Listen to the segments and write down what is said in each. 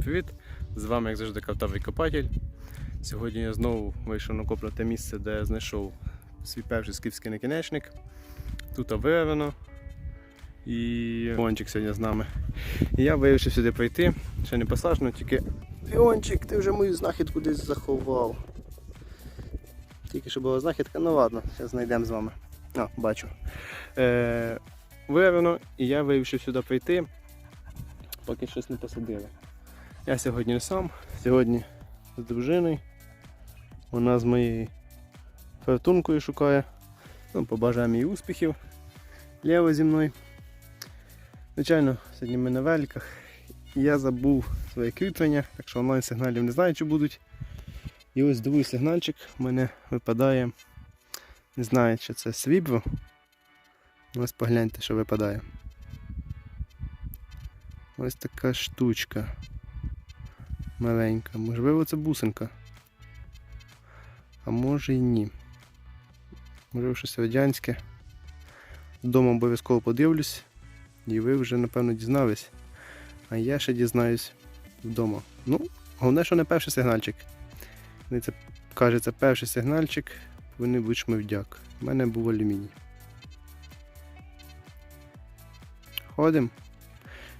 привіт! З вами, як завжди, картовий копатель. Сьогодні я знову вийшов на коп на те місце, де я знайшов свій перший скіфський накінечник. Тут виявлено. І Іончик сьогодні з нами. І я вирішив сюди прийти. Ще не посаджено, тільки Іончик, ти вже мою знахідку десь заховав. Тільки що була знахідка, ну ладно, зараз знайдемо з вами. А, бачу. Е, виявлено, і я вирішив сюди прийти, поки щось не посадили. Я сьогодні не сам, сьогодні з дружиною. Вона з моєю фортункою шукає. Ну, побажаємо їй успіхів. Лєво зі мною. Звичайно, сьогодні ми на великах. Я забув своє кріплення, так що онлайн сигналів не знаю, чи будуть. І ось другий сигнальчик в мене випадає. Не знаю, чи це свібло. Ось погляньте, що випадає. Ось така штучка. Маленька. Можливо, це бусинка. А може і ні. Можливо, щось радянське. Вдома обов'язково подивлюсь. І ви вже, напевно, дізнались. А я ще дізнаюсь вдома. Ну, головне, що не перший сигнальчик. Вони Це каже, це перший сигнальчик. Вони будуть шмивдяк. У мене був алюміній. Ходимо.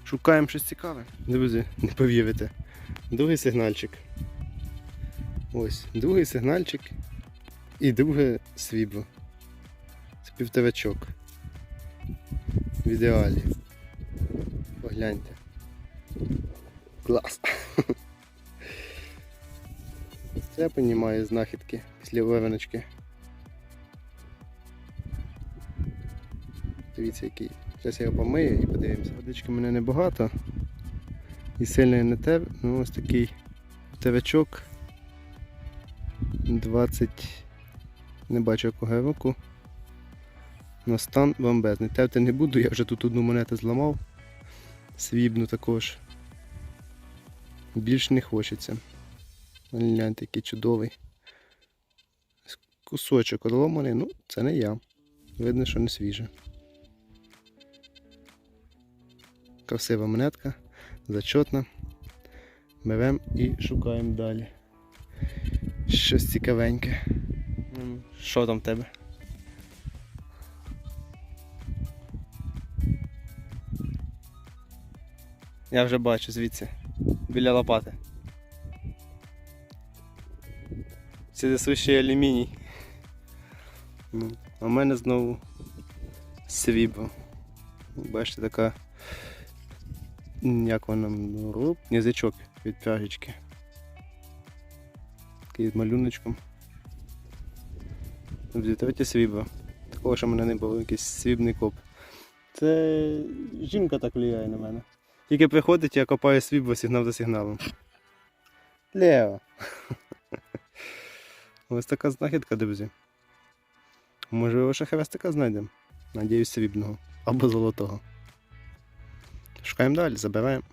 Шукаємо щось цікаве. Друзі, не повірите. Другий сигнальчик. Ось, другий сигнальчик і друге свібло. Співтовичок. В ідеалі. Погляньте. Клас. Це я понімаю знахідки після вивиночки. Дивіться який. Зараз я його помию і подивимося. Водички мене небагато. І сильно не те. Ну ось такий тевичок. 20. Не бачу якого року. На стан бомбезний. Тевти не буду, я вже тут одну монету зламав. Свібну також. Більш не хочеться. Гляньте, який чудовий. Кусочок одломаний, ну, це не я. Видно, що не свіже. Красива монетка, зачетна. Беремо і шукаємо далі. Щось цікавеньке. Що там в тебе? Я вже бачу звідси. Біля лопати. Це сущий алюміній. Ну, а в мене знову свіба. Бачите, така. Як вона руб, язичок від пляжечки. Такий з малюночком. Третя свіба. Такого що в мене не було, якийсь свібний коп. Це жінка так впливає на мене. Тільки приходить, я копаю свібу сигнал за сигналом. Лево. Ось така знахідка, друзі. Можливо, ще хрестика знайдемо. Надіюсь, срібного або золотого. Шукаємо далі, забираємо.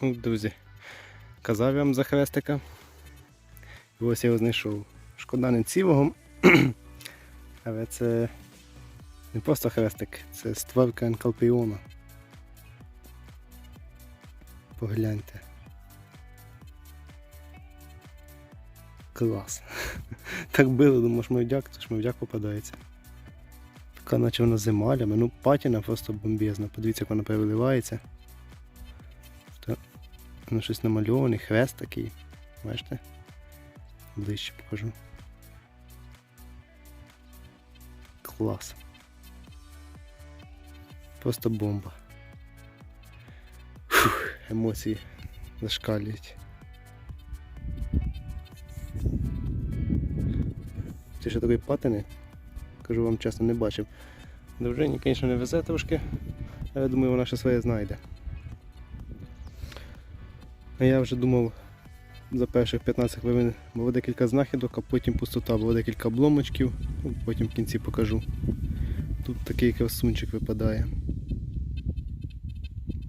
Ну, Друзі, казав я вам за хрестика. І ось я його знайшов. Шкода не цілого. Але це не просто хрестик, це створка енкалпіона. Погляньте. Клас. Так било, думаю, шмовдяк, то шмовдяк попадається. Така наче вона з емалями, ну патіна просто бомбезна. Подивіться, як вона переливається. Ну, щось намальований, хрест такий. Бачите? Ближче покажу. Клас. Просто бомба. Фух, емоції зашкалюють. Ти ще такої патини, кажу вам чесно, не бачив. Дружині, звісно, не везе трошки, але думаю, вона ще своє знайде. А я вже думав за перших 15 хвилин було декілька знахідок, а потім пустота, було декілька обломочків, ну, потім в кінці покажу. Тут такий красунчик випадає.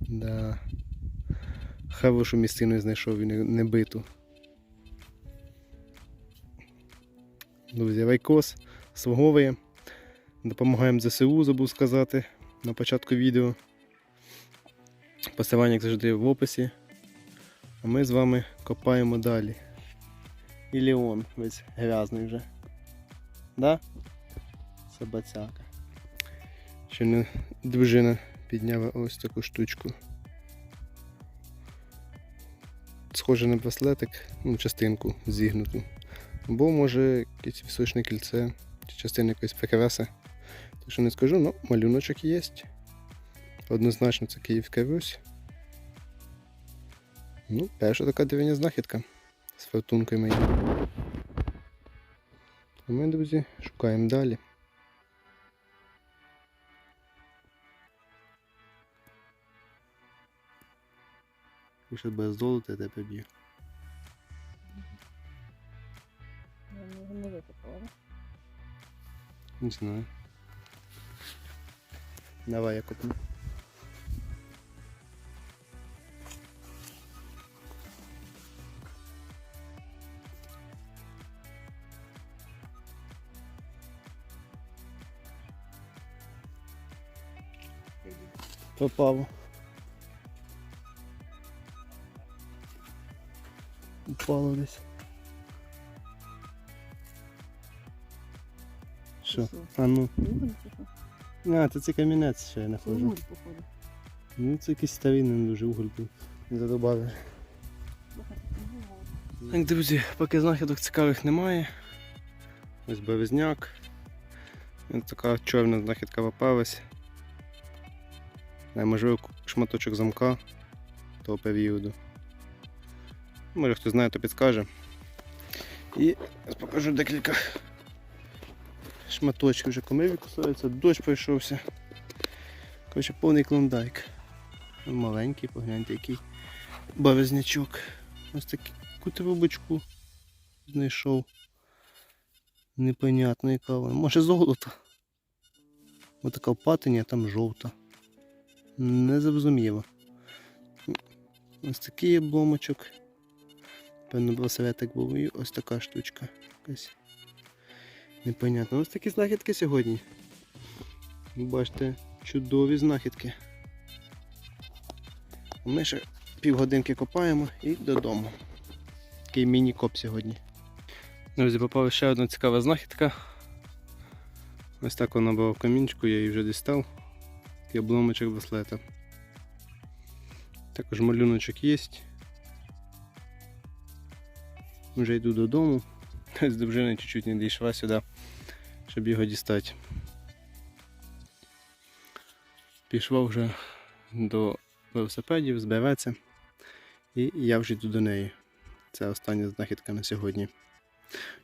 Да. Хорошу місцину знайшов і не, не биту. Друзі, Вайкос сваговує. Допомагаємо ЗСУ, забув сказати на початку відео. Посилання, як завжди, в описі. А ми з вами копаємо далі. І Леон весь грязний вже. Да? Собацяка. Ще не дружина підняла ось таку штучку. Схоже на браслетик, ну, частинку зігнуту. Або може якесь вісочне кільце, чи частина якоїсь прикраси. Що не скажу, але малюночок є. Однозначно це Київська Русь. Ну, перша така дивня знахідка з фортункою моєю. А ми, друзі, шукаємо далі. Якщо без золота, я тебе б'ю. Я його не викопала. да? Не знаю. Давай я копну. Попав. Упало десь. Що? А ну. А, то це камінець ще я Це нахожу. уголь, походу. Ну це якийсь старинний дуже уголь був. Не задобавив. Так, друзі, поки знахідок цікавих немає. Ось березняк. Ось така чорна знахідка попалась. Можливо, шматочок замка того періоду. Може хто знає, то підскаже. І покажу декілька шматочків вже комиві кусаються, дощ пройшовся. Коротше, повний клондайк. Маленький, погляньте, який березнячок. Ось таку трубочку знайшов. Непонятно яка вона. Може золото. Ось така впатиня, там жовта. Незрозуміло. Ось такий обломочок. Певно, браслетик був і ось така штучка. Якась. Непонятно. Ось такі знахідки сьогодні. Бачите, чудові знахідки. Ми ще півгодинки копаємо і додому. Такий міні-коп сьогодні. Друзі, попала ще одна цікава знахідка. Ось так вона була в камінчику, я її вже дістав. Такий обломочок браслета. Також малюночок є. Вже йду додому. З дружиною чуть-чуть не дійшла сюди, щоб його дістати. Пішла вже до велосипедів, збереться. І я вже йду до неї. Це остання знахідка на сьогодні.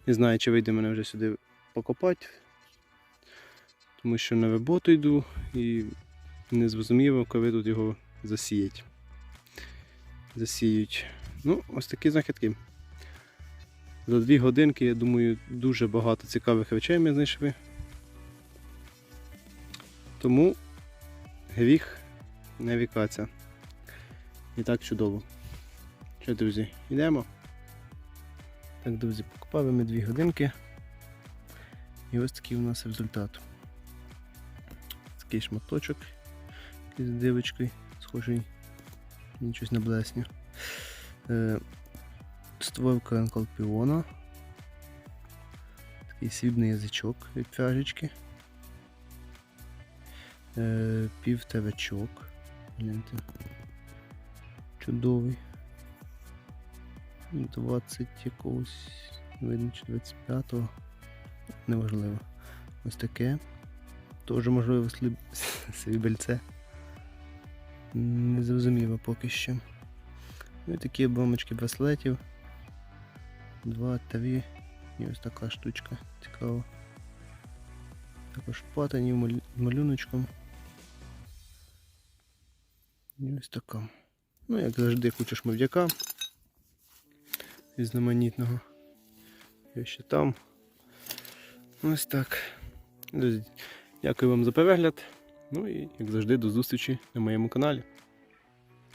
Не знаю, чи вийде мене вже сюди покопати, тому що на роботу йду і не зрозуміло, коли тут його засіять. Засіють. Ну, ось такі знахідки. За дві годинки, я думаю, дуже багато цікавих речей ми знайшли. Тому гріх не вікаться. І так чудово. Що, друзі, йдемо? Так, друзі, покупали ми дві годинки. І ось такий у нас результат. Такий шматочок із дивочкою, схожий щось на блесню. Створка анкалпіона. Такий срібний язичок від пряжечки. Е, півтерачок. Гляньте. Чудовий. 20 якогось, видно, чи 25-го. Неважливо. Ось таке. Теж можливо сліб... срібельце. Не зрозуміло поки що. Ну і такі обломочки браслетів. Два, три. І ось така штучка. Цікава. Також патані малюночком. І ось така. Ну, як завжди, куча шмовдяка різноманітного. Я ще там. Ось так. Дякую вам за перегляд. Ну і як завжди, до зустрічі на моєму каналі.